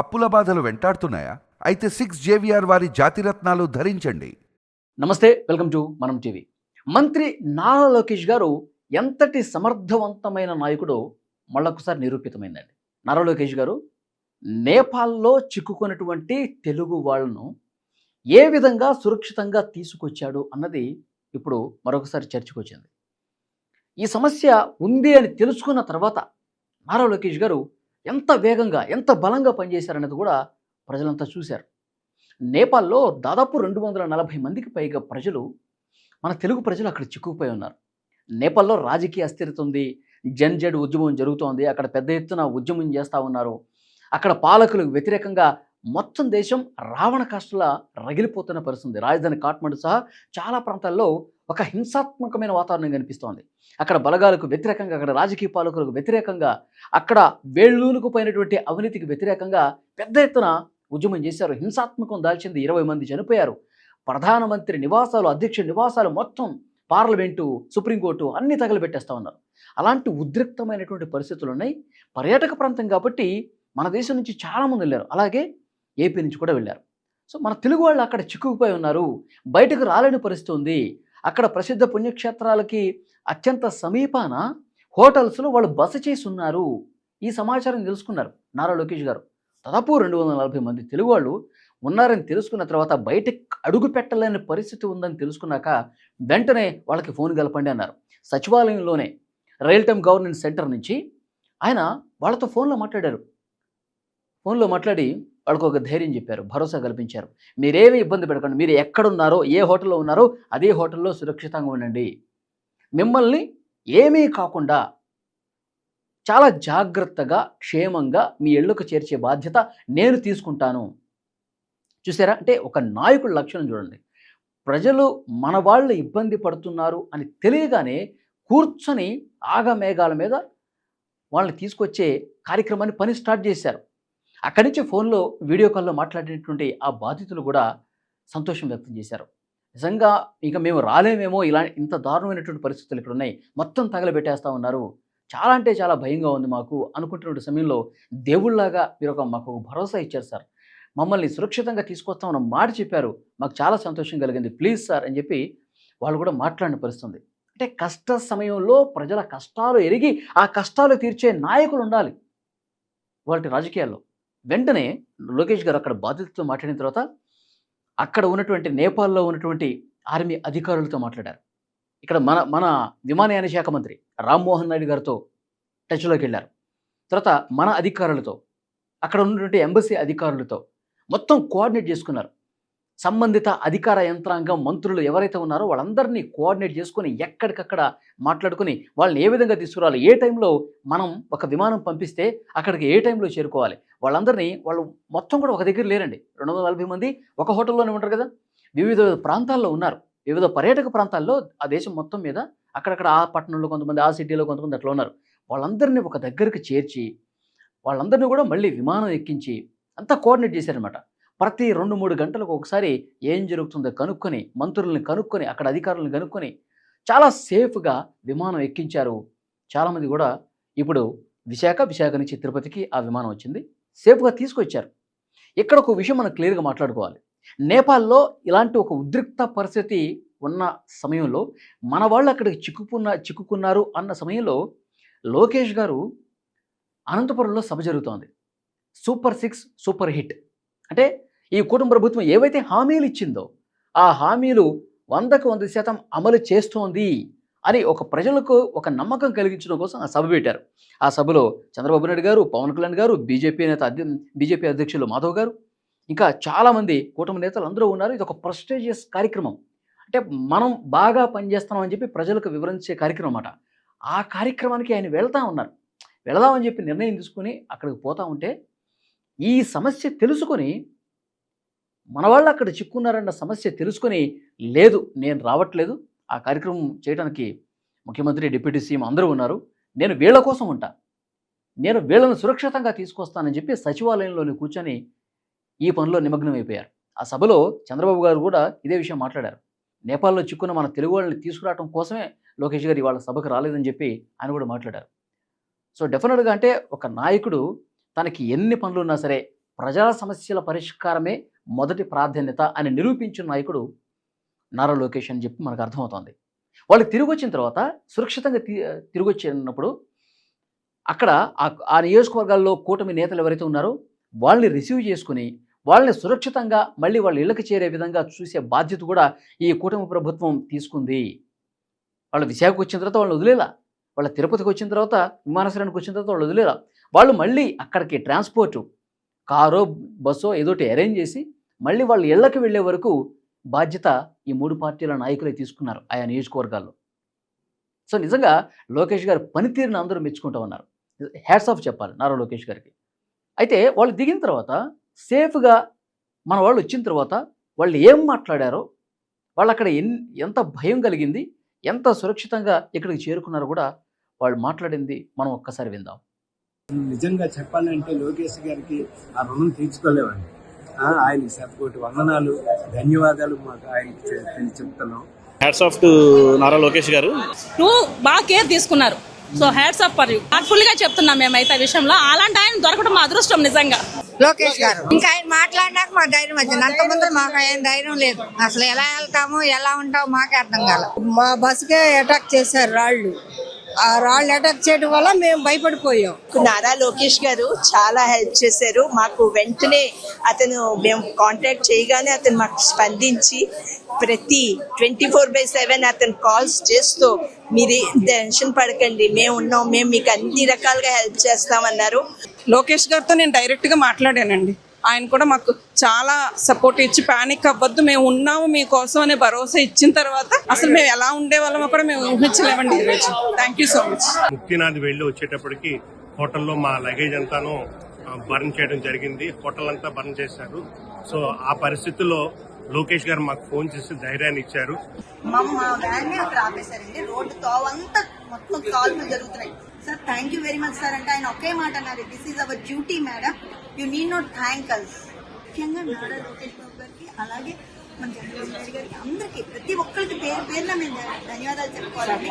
అప్పుల బాధలు వెంటాడుతున్నాయా? అయితే సిక్స్ జేవిఆర్ వారి జాతిరత్నాలు ధరించండి. నమస్తే వెల్కమ్ టు మనం టీవీ. మంత్రి నారా లోకేష్ గారు ఎంతటి సమర్థవంతమైన నాయకుడో మళ్ళొకసారి నిరూపితమైందండి. నారా లోకేష్ గారు నేపాల్లో చిక్కుకున్నటువంటి తెలుగు వాళ్ళను ఏ విధంగా సురక్షితంగా తీసుకొచ్చాడు అన్నది ఇప్పుడు మరొకసారి చర్చకు వచ్చింది ఈ సమస్య ఉంది అని తెలుసుకున్న తర్వాత నారా లోకేష్ గారు ఎంత వేగంగా ఎంత బలంగా పనిచేశారనేది కూడా ప్రజలంతా చూశారు. నేపాల్లో దాదాపు రెండు వందల నలభై మందికి పైగా ప్రజలు మన తెలుగు ప్రజలు అక్కడ చిక్కుకుపోయి ఉన్నారు. నేపాల్లో రాజకీయ అస్థిరత ఉంది జన్జడ్ ఉద్యమం జరుగుతోంది అక్కడ పెద్ద ఎత్తున ఉద్యమం చేస్తూ ఉన్నారు. అక్కడ పాలకులకు వ్యతిరేకంగా మొత్తం దేశం రావణ కాష్టల రగిలిపోతున్న పరిస్థితి రాజధాని కాఠ్మండు సహా చాలా ప్రాంతాల్లో ఒక హింసాత్మకమైన వాతావరణం కనిపిస్తోంది. అక్కడ బలగాలకు వ్యతిరేకంగా అక్కడ రాజకీయ పాలకులకు వ్యతిరేకంగా అక్కడ వేళ్ళూనుకు పోయినటువంటి అవినీతికి వ్యతిరేకంగా పెద్ద ఎత్తున ఉద్యమం చేశారు. హింసాత్మకం దాల్చింది ఇరవై మంది చనిపోయారు. ప్రధానమంత్రి నివాసాలు అధ్యక్ష నివాసాలు మొత్తం పార్లమెంటు సుప్రీంకోర్టు అన్ని తగలబెట్టేస్తూ ఉన్నారు. అలాంటి ఉద్రిక్తమైనటువంటి పరిస్థితులు ఉన్నాయి పర్యాటక ప్రాంతం కాబట్టి మన దేశం నుంచి చాలామంది వెళ్ళారు. అలాగే ఏపీ నుంచి కూడా వెళ్ళారు. సో మన తెలుగు వాళ్ళు అక్కడ చిక్కుకుపోయి ఉన్నారు. బయటకు రాలేని పరిస్థితి ఉంది. అక్కడ ప్రసిద్ధ పుణ్యక్షేత్రాలకి అత్యంత సమీపాన హోటల్స్లో వాళ్ళు బస చేసి ఉన్నారు. ఈ సమాచారం తెలుసుకున్నారు నారా లోకేష్ గారు. దాదాపు రెండు వందల నలభై మంది తెలుగు వాళ్ళు ఉన్నారని తెలుసుకున్న తర్వాత బయటకు అడుగు పెట్టలేని పరిస్థితి ఉందని తెలుసుకున్నాక వెంటనే వాళ్ళకి ఫోన్ కలపండి అన్నారు. సచివాలయంలోనే రియల్ టైమ్ గవర్నెన్స్ సెంటర్ నుంచి ఆయన వాళ్ళతో ఫోన్లో మాట్లాడారు. ఫోన్లో మాట్లాడి వాళ్ళకు ఒక ధైర్యం చెప్పారు భరోసా కల్పించారు. మీరేమి ఇబ్బంది పెట్టకండి మీరు ఎక్కడున్నారో ఏ హోటల్లో ఉన్నారో అదే హోటల్లో సురక్షితంగా ఉండండి. మిమ్మల్ని ఏమీ కాకుండా చాలా జాగ్రత్తగా క్షేమంగా మీ ఇళ్ళకు చేర్చే బాధ్యత నేను తీసుకుంటాను. చూసారా? అంటే ఒక నాయకుడి లక్షణం చూడండి. ప్రజలు మన వాళ్ళు ఇబ్బంది పడుతున్నారు అని తెలియగానే కూర్చొని ఆగమేఘాల మీద వాళ్ళని తీసుకొచ్చే కార్యక్రమాన్ని పని స్టార్ట్ చేశారు. అక్కడి నుంచి ఫోన్లో వీడియో కాల్లో మాట్లాడినటువంటి ఆ బాధితులు కూడా సంతోషం వ్యక్తం చేశారు. నిజంగా ఇంకా మేము రాలేమేమో ఇలా ఇంత దారుణమైనటువంటి పరిస్థితులు ఇక్కడ ఉన్నాయి. మొత్తం తగలబెట్టేస్తూ ఉన్నారు. చాలా అంటే చాలా భయంగా ఉంది మాకు అనుకుంటున్న సమయంలో దేవుళ్ళలాగా మీరు ఒక మాకు భరోసా ఇచ్చారు సార్. మమ్మల్ని సురక్షితంగా తీసుకొస్తామన్న మాట చెప్పారు. మాకు చాలా సంతోషం కలిగింది. ప్లీజ్ సార్ అని చెప్పి వాళ్ళు కూడా మాట్లాడిన పరిస్థితుంది. అంటే కష్ట సమయంలో ప్రజల కష్టాలు ఎరిగి ఆ కష్టాలు తీర్చే నాయకులు ఉండాలి. వాటి రాజకీయాల్లో. వెంటనే లోకేష్ గారు అక్కడ బాధితులతో మాట్లాడిన తర్వాత అక్కడ ఉన్నటువంటి నేపాల్లో ఉన్నటువంటి ఆర్మీ అధికారులతో మాట్లాడారు. ఇక్కడ మన మన విమానయాన శాఖ మంత్రి రామ్మోహన్ నాయుడు గారితో టచ్లోకి వెళ్ళారు. తర్వాత మన అధికారులతో అక్కడ ఉన్నటువంటి ఎంబసీ అధికారులతో మొత్తం కోఆర్డినేట్ చేసుకున్నారు. సంబంధిత అధికార యంత్రాంగం మంత్రులు ఎవరైతే ఉన్నారో వాళ్ళందరినీ కోఆర్డినేట్ చేసుకొని ఎక్కడికక్కడ మాట్లాడుకొని వాళ్ళని ఏ విధంగా తీసుకురావాలి ఏ టైంలో మనం ఒక విమానం పంపిస్తే అక్కడికి ఏ టైంలో చేరుకోవాలి? వాళ్ళందరినీ వాళ్ళు మొత్తం కూడా ఒక దగ్గర లేరండి. రెండు వందల నలభై మంది ఒక హోటల్లోనే ఉంటారు కదా. వివిధ ప్రాంతాల్లో ఉన్నారు. వివిధ పర్యాటక ప్రాంతాల్లో ఆ దేశం మొత్తం మీద అక్కడక్కడ ఆ పట్టణంలో కొంతమంది ఆ సిటీలో కొంతమంది అట్లా ఉన్నారు. వాళ్ళందరినీ ఒక దగ్గరికి చేర్చి వాళ్ళందరినీ కూడా మళ్ళీ విమానం ఎక్కించి అంతా కోఆర్డినేట్ చేశారనమాట ప్రతి రెండు మూడు గంటలకు ఒకసారి ఏం జరుగుతుందో కనుక్కొని మంత్రుల్ని కనుక్కొని అక్కడ అధికారులను కనుక్కొని చాలా సేఫ్గా విమానం ఎక్కించారు. చాలామంది కూడా ఇప్పుడు విశాఖ విశాఖ నుంచి తిరుపతికి ఆ విమానం వచ్చింది. సేఫ్గా తీసుకొచ్చారు. ఇక్కడ ఒక విషయం మనం క్లియర్గా మాట్లాడుకోవాలి. నేపాల్లో ఇలాంటి ఒక ఉద్రిక్త పరిస్థితి ఉన్న సమయంలో మన వాళ్ళు అక్కడికి చిక్కుకున్న చిక్కుకున్నారు అన్న సమయంలో లోకేష్ గారు అనంతపురంలో సభ జరుగుతోంది. Super six super hit. అంటే ఈ కుటుంబ ప్రభుత్వం ఏవైతే హామీలు ఇచ్చిందో ఆ హామీలు వందకు వంద శాతం అమలు చేస్తోంది అని ఒక ప్రజలకు ఒక నమ్మకం కలిగించడం కోసం ఆ సభ పెట్టారు. ఆ సభలో చంద్రబాబు నాయుడు గారు పవన్ కళ్యాణ్ గారు బీజేపీ నేత అధ్య బీజేపీ అధ్యక్షులు మాధవ్ గారు ఇంకా చాలామంది కూటమి నేతలు అందరూ ఉన్నారు. ఇది ఒక ప్రెస్టేజియస్ కార్యక్రమం. అంటే మనం బాగా పనిచేస్తున్నామని చెప్పి ప్రజలకు వివరించే కార్యక్రమం అన్నమాట. ఆ కార్యక్రమానికి ఆయన వెళ్తా ఉన్నారు. వెళదామని చెప్పి నిర్ణయం తీసుకుని అక్కడికి పోతా ఉంటే ఈ సమస్య తెలుసుకొని మన వాళ్ళు అక్కడ చిక్కున్నారన్న సమస్య తెలుసుకొని లేదు నేను రావట్లేదు. ఆ కార్యక్రమం చేయడానికి ముఖ్యమంత్రి డిప్యూటీ సీఎం అందరూ ఉన్నారు. నేను వీళ్ళ కోసం ఉంటా. నేను వీళ్ళను సురక్షితంగా తీసుకొస్తానని చెప్పి సచివాలయంలోని కూర్చొని ఈ పనిలో నిమగ్నమైపోయారు. ఆ సభలో చంద్రబాబు గారు కూడా ఇదే విషయం మాట్లాడారు. నేపాల్లో చిక్కున్న మన తెలుగు వాళ్ళని తీసుకురావడం కోసమే లోకేష్ గారు ఇవాళ సభకు రాలేదని చెప్పి ఆయన కూడా మాట్లాడారు. సో డెఫినెట్గా అంటే ఒక నాయకుడు తనకి ఎన్ని పనులు ఉన్నా సరే ప్రజా సమస్యల పరిష్కారమే మొదటి ప్రాధాన్యత అని నిరూపించిన నాయకుడు నారా లోకేష్ అని చెప్పి మనకు అర్థమవుతోంది. వాళ్ళు తిరిగి వచ్చిన తర్వాత సురక్షితంగా తి- తిరిగి వచ్చినప్పుడు అక్కడ ఆ- ఆ నియోజకవర్గాల్లో కూటమి నేతలు ఎవరైతే ఉన్నారో వాళ్ళని రిసీవ్ చేసుకుని వాళ్ళని సురక్షితంగా మళ్ళీ వాళ్ళ ఇళ్ళకి చేరే విధంగా చూసే బాధ్యత కూడా ఈ కూటమి ప్రభుత్వం తీసుకుంది. వాళ్ళు విశాఖకు వచ్చిన తర్వాత వాళ్ళు వదిలేలా. వాళ్ళ తిరుపతికి వచ్చిన తర్వాత విమానాశ్రయానికి వచ్చిన తర్వాత వాళ్ళు వదిలేలా. వాళ్ళు మళ్ళీ అక్కడికి ట్రాన్స్పోర్టు కారో బస్సో ఏదోటి అరేంజ్ చేసి మళ్ళీ వాళ్ళ ఇళ్ళకి వెళ్ళే వరకు బాధ్యత ఈ మూడు పార్టీల నాయకులే తీసుకున్నారు ఆయా నియోజకవర్గాల్లో. సో నిజంగా లోకేష్ గారి పనితీరుని అందరూ మెచ్చుకుంటూ ఉన్నారు. హ్యాట్స్ ఆఫ్ చెప్పాలి నారా లోకేష్ గారికి. అయితే వాళ్ళు దిగిన తర్వాత సేఫ్గా మన వాళ్ళు వచ్చిన తర్వాత వాళ్ళు ఏం మాట్లాడారో వాళ్ళు అక్కడ ఎన్ ఎంత భయం కలిగింది ఎంత సురక్షితంగా ఇక్కడికి చేరుకున్నారో కూడా వాళ్ళు మాట్లాడింది మనం ఒక్కసారి విందాం. నిజంగా చెప్పాలంటే లోకేష్ గారికి ఆ రుణం తీర్చుకోలేవండి ఆయనకి శతకోటి వందనాలు ధన్యవాదాలు మాకు తెలి- చెప్తున్నాం. Hats off to Nara Lokesh గారు. నువ్వు బాగా కేర్ తీసుకున్నారు. So hats off for you హార్ట్ఫుల్గా చెప్తున్నాం మేమైతే విషయంలో. అలాంటి ఆయన దొరకడం మా అదృష్టం నిజంగా. లోకేష్ గారు ఇంకా ఆయన మాట్లాడినాక మా ధైర్యం వచ్చింది. అంత ముందు మాకు ఆయన ధైర్యం లేదు. అసలు ఎలా వెళ్తాము ఎలా ఉంటాము మాకే అర్థం కాల. మా బస్కే అటాక్ చేశారు రాళ్ళు. ఆ రాళ్ళు అటాక్ చేయడం వల్ల మేము భయపడిపోయాం. నారా లోకేష్ గారు చాలా హెల్ప్ చేశారు. మాకు వెంటనే అతను మేము కాంటాక్ట్ చేయగానే అతను మాకు స్పందించి ప్రతి ట్వంటీ ఫోర్ బై సెవెన్ అతను కాల్స్ చేస్తూ మీరు టెన్షన్ పడకండి మేము ఉన్నాం మేము మీకు అన్ని రకాలుగా హెల్ప్ చేస్తామన్నారు. లోకేష్ గారితో నేను డైరెక్ట్గా మాట్లాడానండి. ఆయన కూడా మాకు చాలా సపోర్ట్ ఇచ్చి పానిక్ అవ్వద్దు మేము ఉన్నాము మీకోసం అనే భరోసా ఇచ్చిన తర్వాత అసలు మేము ఎలా ఉండే వాళ్ళమో కూడా మేము ఊహించలేమండి ఈరోజు thank you so much Muktinath వెళ్ళి వచ్చేటప్పటికి హోటల్లో మా లగేజ్ అంతాను బర్న్ చేయడం జరిగింది. హోటల్ అంతా బర్న్ చేశారు. సో ఆ పరిస్థితుల్లో లోకేష్ గారు మాకు ఫోన్ చేసి ధైర్యాన్ని ఇచ్చారు. మా మా వ్యాన్ని అక్కడ ఆపేశారండి. రోడ్డు తోవంతా మొత్తం కాల్పులు జరుగుతున్నాయి. Sir thank you very much sir అంటే ఆయన ఒకే మాట అన్నారు. This is our duty madam you need not thank us ముఖ్యంగా నారా లోకేష్ బాబు గారికి అలాగే మన జగన్మోహన్ రెడ్డి గారికి అందరికీ ప్రతి ఒక్కరికి పేరు పేరున మేము ధన్యవాదాలు చెప్పుకోవాలండి.